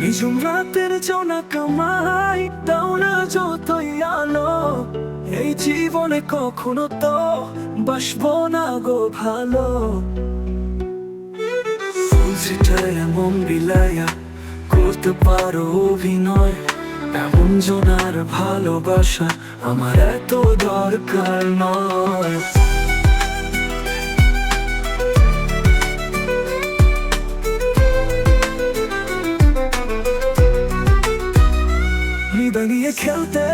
নিজুম রাতের জোনা কামাই, দাও না যতই আলো এই জীবনে কখনো তো বাসবো না গো ভালো। এমন বিলাইয়া করতে পারো অভিনয়, এমন জোনার ভালোবাসা আমার এত দরকার নয়। খেলতে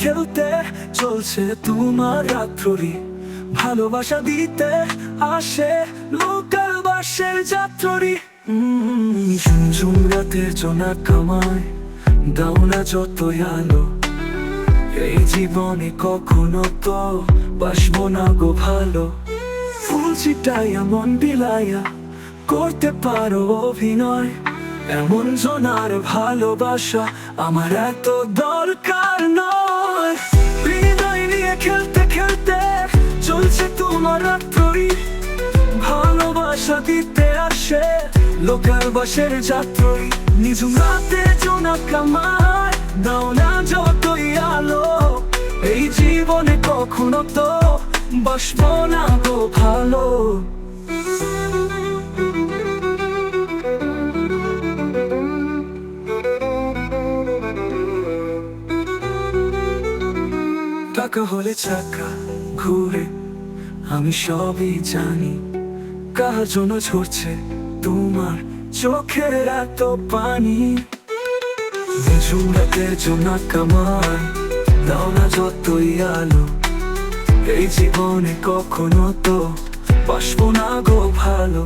খেলতে চলছে তোমার রাত্রি ভালোবাসা দিতে আসে লোকাল বাসের যাত্রী ঝুমঝুম রাতের জোনা কামায় দাও না যতই আলো। এই জীবনে কখনো তো বাসবো না গো ভালো। ফুল ছিটাইয়া মন বিলাইয়া করতে পারো অভিনয়। এমন জনার ভালোবাসা আমার এত দরকার। আসে লোকাল বাসের যাত্রী নিজুম রাতে জোনা কামায় দাও না যতই আলো। এই জীবনে কখনো তো বাসবো না গো ভালো। টাকা হলে চাকা, ঘুরে, আমি সবই জানি। কার জন্য ঝরছে তোমার চোখের এত পানি। ঝুমরাতে জোনা কামার দাও না যতই আলো। এই জীবনে কখনো তো বাসবো না গো ভালো।